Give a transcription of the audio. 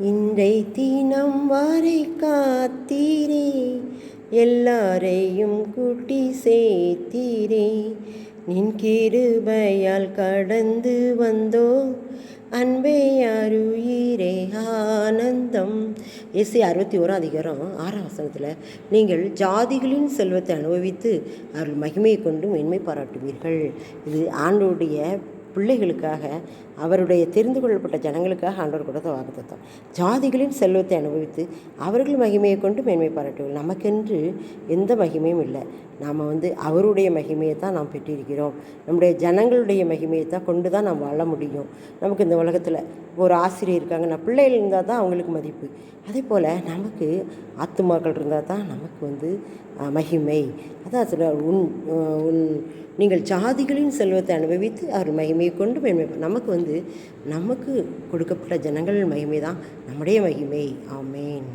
இன்றை தினம் வரை காத்தீரே எல்லாரையும் கூட்டி சேர்த்தீரே. நின் கிருபையால் கடந்து வந்தோ அன்பே அருயிரே ஆனந்தம். எஸ்சி அறுபத்தி ஓராம் அதிகாரம் ஆறாம் வசனத்தில் நீங்கள் ஜாதிகளின் செல்வத்தை அனுபவித்து அவர்கள் மகிமையை கொண்டு மென்மை பாராட்டுவீர்கள். இது ஆண்டோடைய பிள்ளைகளுக்காக அவருடைய தெரிந்து கொள்ளப்பட்ட ஜனங்களுக்காக ஆண்டவர் கொடுத்த வாக்குத்தம் ஜாதிகளின் செல்வத்தை அனுபவித்து அவர்கள் மகிமையை கொண்டு மேன்மை பாராட்டுவோம் நமக்கென்று எந்த மகிமையும் இல்லை. நாம் வந்து அவருடைய மகிமையை தான் நாம் பெற்றிருக்கிறோம். நம்முடைய ஜனங்களுடைய மகிமையை தான் கொண்டு தான் நாம் வாழ முடியும். நமக்கு இந்த உலகத்தில் ஒரு ஆசிரியர் இருக்காங்கன்னா பிள்ளைகள் இருந்தால் தான் அவங்களுக்கு மதிப்பு. அதே போல் நமக்கு ஆத்துமாக்கள் இருந்தால் தான் நமக்கு வந்து மகிமை. அதான் சில உன் உன் நீங்கள் ஜாதிகளின் செல்வத்தை அனுபவித்து அவர் மகிமையை கொண்டு மேன்மை நமக்கு வந்து நமக்கு கொடுக்கப்பட்ட ஜனங்கள் மகிமை தான். நம்முடைய மகிமை. ஆமேன்.